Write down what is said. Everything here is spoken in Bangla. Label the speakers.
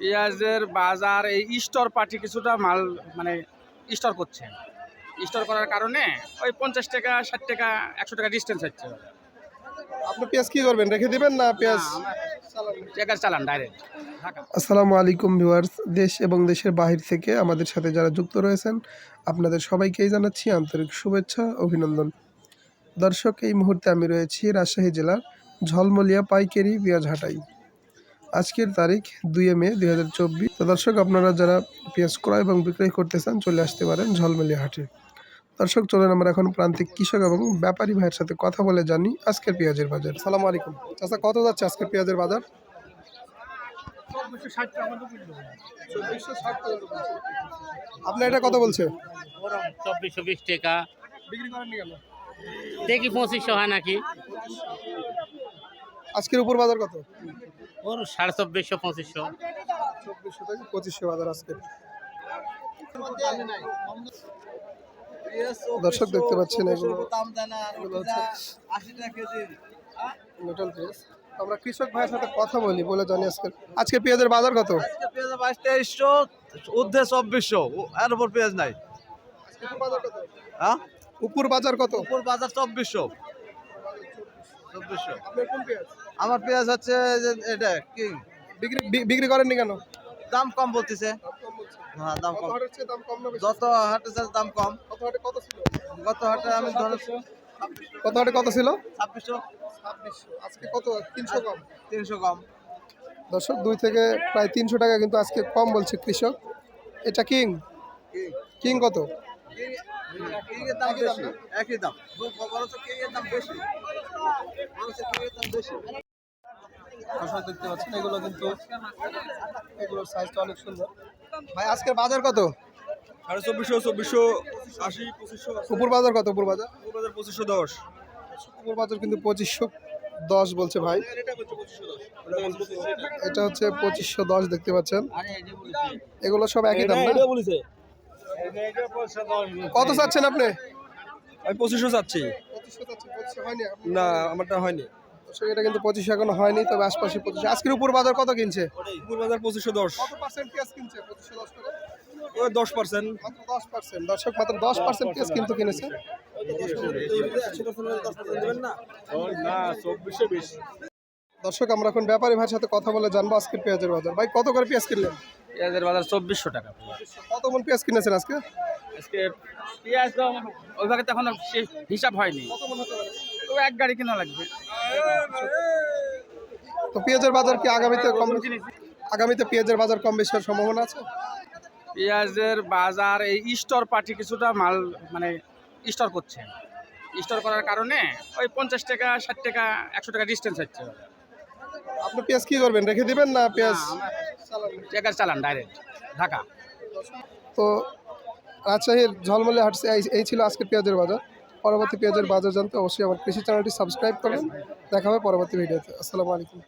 Speaker 1: পেঁয়াজের বাজার এই স্টোর পার্টি কিছুটা মাল মানে স্টোর করছে। স্টোর করার কারণে ওই পঞ্চাশ টাকা ষাট টাকা একশো টাকা ডিস্টেন্স হচ্ছে।
Speaker 2: আপনি পেঁয়াজ কি করবেন রেখে দিবেন না পেঁয়াজ?
Speaker 1: চালান ডাইরেক্ট
Speaker 2: আসসালামু আলাইকুম ভিউয়ার্স দেশ এবং দেশের বাহির থেকে আমাদের সাথে যারা যুক্ত রয়েছেন আপনাদের সবাইকেই জানাচ্ছি আন্তরিক শুভেচ্ছা অভিনন্দন। দর্শক এই মুহূর্তে আমি রয়েছি রাজশাহী জেলার ঝলমলিয়া পাইকারি পেঁয়াজ হাটাই। আজকের তারিখ দুই মে দুই হাজার চব্বিশ। তো দর্শক আপনারা যারা পেঁয়াজ ক্রয় এবং বিক্রয় করতে চান চলে আসতে পারেন ঝলমলিয়া হাটে। দর্শক চলেন আমরা এখন প্রান্তিক কৃষক এবং ব্যাপারী ভাইয়ের সাথে কথা বলে জানি আজকের পেঁয়াজের বাজার। সালাম আলাইকুম। চাচা কত যাচ্ছে আজকের পেঁয়াজের বাজার? আপনি এটা কত বলছে?
Speaker 3: চব্বিশশো বিশ টাকা। দেখি পঁচিশশো হয় নাকি।
Speaker 2: আজকের উপর বাজার কত?
Speaker 3: ওর সাড়ে চব্বিশশো পঁচিশশো।
Speaker 2: চব্বিশশো থেকে পঁচিশশো বাজার আজকে। দর্শক দেখতে পাচ্ছেন এগুলো। এগুলো মেটাল পেঁয়াজ আমরা কৃষক ভাইয়ের সাথে কথা বলি বলে জানি আজকে। আজকে পেঁয়াজের বাজার কত?
Speaker 4: পেঁয়াজ বাইশ তেইশশো ঊর্ধ্বে চব্বিশশো। এর উপর পেঁয়াজ নাই। হ্যাঁ?
Speaker 2: উপর বাজার কত?
Speaker 4: উপর বাজার চব্বিশশো চব্বিশশো
Speaker 2: আপনার কোন পেঁয়াজ
Speaker 4: আমার পেঁয়াজ হচ্ছে যে এটা কি?
Speaker 2: বিক্রি বিক্রি করেননি কেন?
Speaker 4: দাম কম বলতেছে। হ্যাঁ দাম
Speaker 2: কত
Speaker 4: কম।
Speaker 2: হাটের দাম কম
Speaker 4: যত হাটে দাম কম।
Speaker 2: কত ছিল?
Speaker 4: গত হাটে আমি ধরে
Speaker 2: কত হাটে কত ছিল?
Speaker 4: ছাব্বিশশো।
Speaker 2: ছাব্বিশশো। আজকে কত? তিনশো কম।
Speaker 4: তিনশো কম।
Speaker 2: দর্শক দুই থেকে প্রায় তিনশো টাকা কিন্তু আজকে কম বলছে কৃষক। এটা কিং? কিং। কত?
Speaker 4: দাম একই দাম। দাম দাম বেশি।
Speaker 2: দর্শক দেখতে পাচ্ছেন এগুলো কিন্তু এগুলোর সাইজটা অনেক সুন্দর। ভাই আজকের বাজার কত?
Speaker 5: সাড়ে চব্বিশশো চব্বিশশো আশি পঁচিশশো
Speaker 2: উপর বাজার কত উপর বাজার?
Speaker 5: হাজার পঁচিশশো দশ।
Speaker 2: উপর বাজার কিন্তু পঁচিশশো দশ বলছে ভাই। এটা হচ্ছে পঁচিশশো দশ। দেখতে পাচ্ছেন। এগুলো সব একই দাম কত চাচ্ছেন আপনি?
Speaker 5: আমি পঁচিশশো চাচ্ছি। না আমারটা হয়নি।
Speaker 2: দর্শক এটা কিন্তু পঁচিশশো এখনও হয়নি তবে আশপাশে পঁচিশশো আজকের উপর বাজার কত কিনছে?
Speaker 5: উপর বাজার পঁচিশশো দশ।
Speaker 2: কিনছে পঁচিশশো দশ করে?
Speaker 5: দশ পার্সেন্ট
Speaker 2: দশ পার্সেন্ট দর্শক মাত্র দশ পার্সেন্ট পেঁয়াজ কিন্তু কিনেছে।
Speaker 5: না
Speaker 2: দর্শক আমরা এখন ব্যাপারী ভাইয়ের সাথে কথা বলে জানব আজকের পেঁয়াজের বাজার। ভাই কত করে পেঁয়াজ কিনলেন?
Speaker 1: পেঁয়াজের বাজার চব্বিশশো টাকা।
Speaker 2: কত মন পেঁয়াজ কিনেছেন আজকে?
Speaker 1: আজকে পেঁয়াজ তো ওইভাবে তো এখনও শেষ হিসাব হয়নি। তো এক গাড়ি কেনা লাগবে।
Speaker 2: তো পেঁয়াজের বাজার কি আগামীতে কম আগামীতে পেঁয়াজের বাজার কম বেশি হওয়ার সম্ভাবনা আছে?
Speaker 1: পেঁয়াজের বাজার এই স্টোর পার্টি কিছুটা মাল মানে স্টোর করছে। স্টোর করার কারণে ওই পঞ্চাশ টাকা ষাট টাকা একশো টাকা ডিস্টেন্স হচ্ছে।
Speaker 2: আপনি পেঁয়াজ কি করবেন রেখে দিবেন না পেঁয়াজ?
Speaker 1: চালান ডাইরেক্ট ঢাকা।
Speaker 2: তো রাজশাহীর ঝলমলে হাটছে এই- ছিল আজকের পেঁয়াজের বাজার। পরবর্তী পেঁয়াজের বাজার জানতে অবশ্যই আমার কৃষি চ্যানেলটি সাবস্ক্রাইব করবেন। দেখা হবে পরবর্তী ভিডিওতে। আসসালামু আলাইকুম।